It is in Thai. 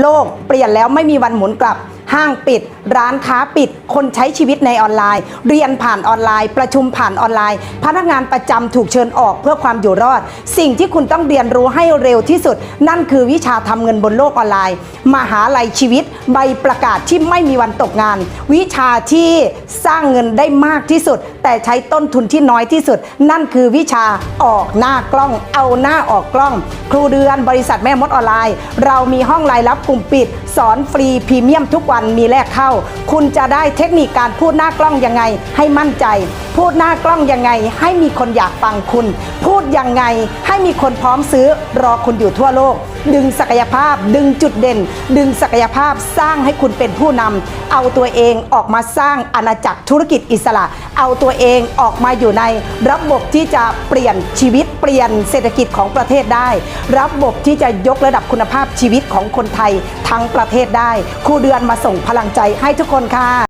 โลกเปลี่ยนแล้วไม่มีวันหมุนกลับ ห้างปิด ร้านค้าปิด คนใช้ชีวิตในออนไลน์ เรียนผ่านออนไลน์ ประชุมผ่านออนไลน์ พนักงานประจำถูกเชิญออกเพื่อความอยู่รอด สิ่งที่คุณต้องเรียนรู้ให้เร็วที่สุด นั่นคือวิชาทำเงินบนโลกออนไลน์ มหาลัยชีวิต ใบประกาศที่ไม่มีวันตกงาน วิชาที่สร้างเงินได้มากที่สุด แต่ใช้ต้นทุนที่น้อยที่สุด นั่นคือวิชาออกหน้ากล้อง เอาหน้าออกกล้อง ครูเดือนบริษัทแม่มดออนไลน์ เรามีห้องรายรับกลุ่มปิด สอนฟรีพรีเมียมทุกวันมีแลกเข้า คุณจะได้เทคนิคการพูดหน้ากล้องยังไง ให้มั่นใจ พูดหน้ากล้องยังไง ให้มีคนอยากฟังคุณ พูดยังไงให้มีคนพร้อมซื้อรอคุณอยู่ทั่วโลก ดึงศักยภาพ ดึงจุดเด่น ดึงศักยภาพสร้างให้คุณเป็นผู้นำเอาตัวเองออกมาสร้างอาณาจักรธุรกิจอิสระ เอาตัวเองออกมาอยู่ในระบบที่จะเปลี่ยนชีวิตเปลี่ยนเศรษฐกิจของประเทศได้ ระบบที่จะยกระดับคุณภาพชีวิตของคนไทยทั้งประเทศได้ครูเดือนมาส่งส่งพลังใจให้ทุกคนค่ะ